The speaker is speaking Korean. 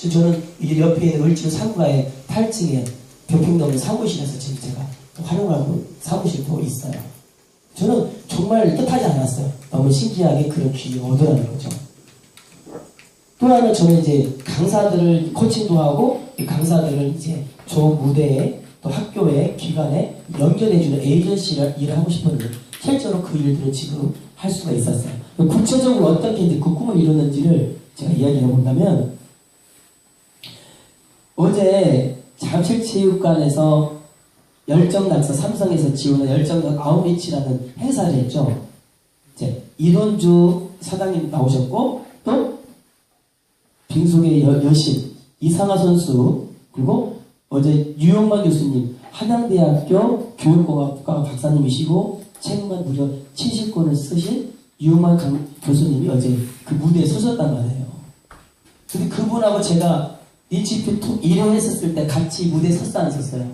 지금 저는 이 옆에 을지로 3가의 8층에 교평동 사무실에서 지금 제가 활용하고 사무실도 있어요. 저는 정말 뜻하지 않았어요. 너무 신기하게 그런 기회가 오더라는 거죠. 또 하나 저는 이제 강사들을 코칭도 하고 이 강사들을 이제 좋은 무대에 또 학교에 기관에 연결해주는 에이전시를 일을 하고 싶었는데 실제로 그 일들을 지금 할 수가 있었어요. 구체적으로 어떻게 이제 그 꿈을 이뤘는지를 제가 이야기해 본다면 어제 잠실체육관에서 열정낙서 삼성에서 지원한 열정낙 아웃리치라는 행사를 했죠. 이제 이론주 사장님 나오셨고 또 빙속의 여, 여신 이상하 선수 그리고 어제 유영만 교수님 한양대학교 교육공학과 박사님이시고 책만 무려 70권을 쓰신 유영만 강- 교수님이 어제 그 무대에 서셨단 말이에요. 근데 그분하고 제가 톡 1회 했었을 때 같이 무대에 섰어 안 섰어요?